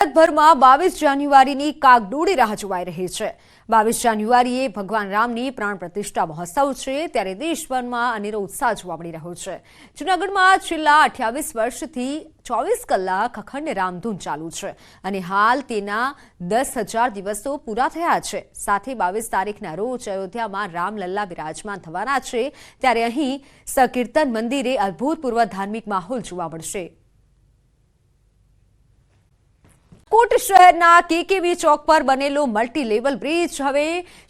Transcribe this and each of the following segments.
ભારતભરમાં બાવીસ જાન્યુઆરીની કાગડોળી રાહ જોવાઈ રહી છે. બાવીસ જાન્યુઆરીએ ભગવાન રામની પ્રાણ પ્રતિષ્ઠા મહોત્સવ છે, ત્યારે દેશભરમાં અનેરો ઉત્સાહ જોવા મળી રહ્યો છે. જૂનાગઢમાં છેલ્લા અઠ્યાવીસ વર્ષથી ચોવીસ કલાક અખંડ રામધૂન ચાલુ છે અને હાલ તેના દસ હજાર દિવસો પૂરા થયા છે. સાથે બાવીસ તારીખના રોજ અયોધ્યામાં રામલલ્લા બિરાજમાન થવાના છે, ત્યારે અહીં સકીર્તન મંદિરે અભૂતપૂર્વ ધાર્મિક માહોલ જોવા મળશે. કોટ શહેરના કેકેવી ચોક પર બનેલો મલ્ટી લેવલ બ્રિજ હવે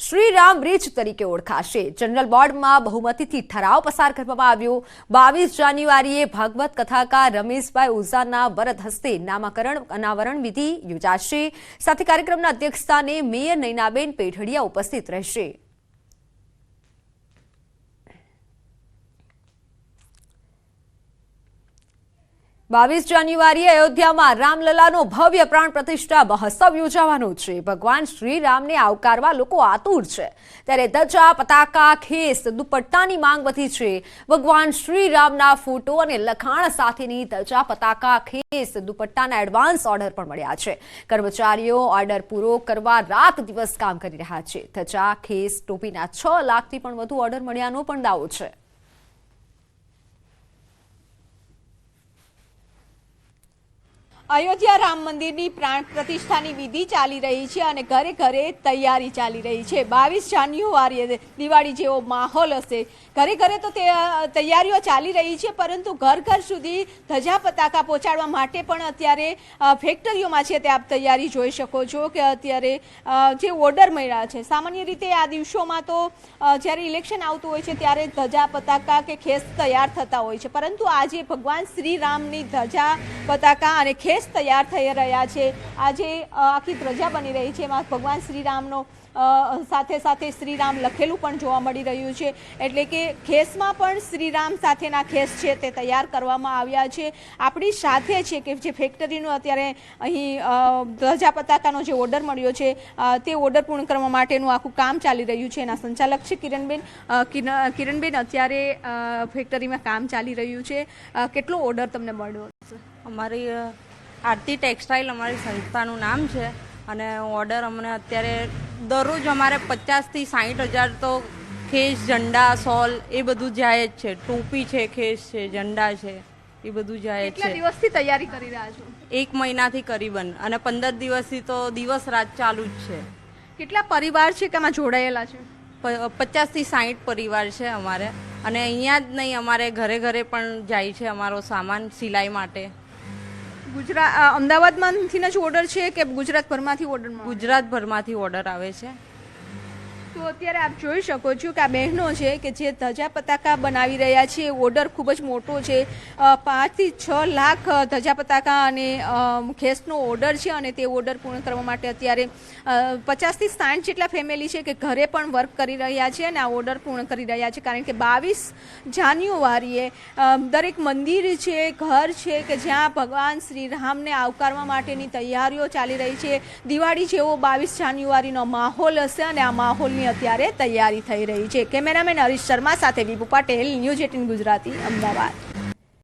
શ્રીરામ બ્રિજ તરીકે ઓળખાશે. જનરલ બોર્ડમાં બહુમતીથી ઠરાવ પસાર કરવામાં આવ્યો. બાવીસ જાન્યુઆરીએ ભાગવત કથાકાર રમેશભાઈ ઉઝાના વરદ હસ્તે નામાકરણ, અનાવરણ વિધિ યોજાશે. સાથે કાર્યક્રમના અધ્યક્ષસ્થાને મેયર નૈનાબેન પેઢડિયા ઉપસ્થિત રહેશે. બાવીસ જાન્યુઆરીએ અયોધ્યામાં રામલલાનો ભવ્ય પ્રાણ પ્રતિષ્ઠા મહોત્સવ યોજાવાનો છે. ભગવાન શ્રીરામને આવકારવા લોકો આતુર છે. ત્યારે ધજા, પતાકા, ખેસ, દુપટ્ટાની માંગ વધી છે. ભગવાન શ્રીરામના ફોટો અને લખાણ સાથેની ધજા, પતાકા, ખેસ, દુપટ્ટાના એડવાન્સ ઓર્ડર પણ મળ્યા છે. કર્મચારીઓ ઓર્ડર પૂરો કરવા રાત દિવસ કામ કરી રહ્યા છે. ધજા, ખેસ, ટોપીના છ લાખથી પણ વધુ ઓર્ડર મળ્યાનો પણ દાવો છે. અયોધ્યા રામ મંદિરની પ્રાણ પ્રતિષ્ઠાની વિધિ ચાલી રહી છે અને ઘરે ઘરે તૈયારી ચાલી રહી છે. બાવીસ જાન્યુઆરીએ દિવાળી જેવો માહોલ હશે. ઘરે ઘરે તો તે તૈયારીઓ ચાલી રહી છે, પરંતુ ઘર ઘર સુધી ધજા પતાકા પહોંચાડવા માટે પણ અત્યારે ફેક્ટરીઓમાં છે તે આપ તૈયારી જોઈ શકો છો કે અત્યારે જે ઓર્ડર મળ્યા છે, સામાન્ય રીતે આ દિવસોમાં તો જ્યારે ઇલેક્શન આવતું હોય છે ત્યારે ધજા પતાકા કે ખેસ તૈયાર થતા હોય છે. પરંતુ આજે ભગવાન શ્રી રામની ધજા પતાકા અને ખેસ તૈયાર થઈ રહ્યા છે. આજે આખી ધ્વજા બની રહી છે. એમાં ભગવાન શ્રીરામનો સાથે સાથે શ્રીરામ લખેલું પણ જોવા મળી રહ્યું છે. એટલે કે ખેસમાં પણ શ્રીરામ સાથેના ખેસ છે તે તૈયાર કરવામાં આવ્યા છે. આપણી સાથે છે કે જે ફેક્ટરીનો અત્યારે અહીં ધ્વજા પતાકાનો જે ઓર્ડર મળ્યો છે તે ઓર્ડર પૂર્ણ કરવા માટેનું આખું કામ ચાલી રહ્યું છે. એના સંચાલક છે કિરણબેન કિરણબેન, અત્યારે ફેક્ટરીમાં કામ ચાલી રહ્યું છે. કેટલો ઓર્ડર તમને મળ્યો? અમારી આરતી ટેક્સટાઇલ અમારી સંસ્થાનું નામ છે અને ઓર્ડર અમને અત્યારે દરરોજ અમારે પચાસથી સાઠ હજાર તો ખેસ ઝંડા સોલ એ બધું જાય જ છે. ટોપી છે ખેસ છે ઝંડા છે એ બધું જાય છે. દિવસથી તૈયારી કરી રહ્યા છો? એક મહિનાથી કરીબન અને પંદર દિવસથી તો દિવસ રાત ચાલુ જ છે. કેટલા પરિવાર છે કે આમાં જોડાયેલા છે? પચાસથી સાઠ પરિવાર છે અમારે. અને અહીંયા જ નહીં અમારે ઘરે ઘરે પણ જાય છે અમારો સામાન સિલાઈ માટે. ગુજરાત અમદાવાદમાંથી જ ઓર્ડર છે કે ગુજરાતભરમાંથી ઓર્ડર ગુજરાતભરમાંથી ઓર્ડર આવે છે. તો અત્યારે આપ જોઈ શકો છો કે આ બહેનો છે કે જે ધજા પતાકા બનાવી રહ્યા છે. ઓર્ડર ખૂબ જ મોટો છે. પાંચથી છ લાખ ધજા પતાકા અને ખેસનો ઓર્ડર છે અને તે ઓર્ડર પૂર્ણ કરવા માટે અત્યારે પચાસથી સાઠ જેટલા ફેમિલી છે કે ઘરે પણ વર્ક કરી રહ્યા છે અને આ ઓર્ડર પૂર્ણ કરી રહ્યા છે. કારણ કે બાવીસ જાન્યુઆરીએ દરેક મંદિર છે, ઘર છે કે જ્યાં ભગવાન શ્રી રામને આવકારવા માટેની તૈયારીઓ ચાલી રહી છે. દિવાળી જેવો બાવીસ જાન્યુઆરીનો માહોલ હશે અને આ માહોલની અત્યારે તૈયારી થઈ રહી છે. કેમેરામેન હરીશ શર્મા સાથે વિપુ પટેલ ન્યૂઝ એટીન ગુજરાતી, અમદાવાદ.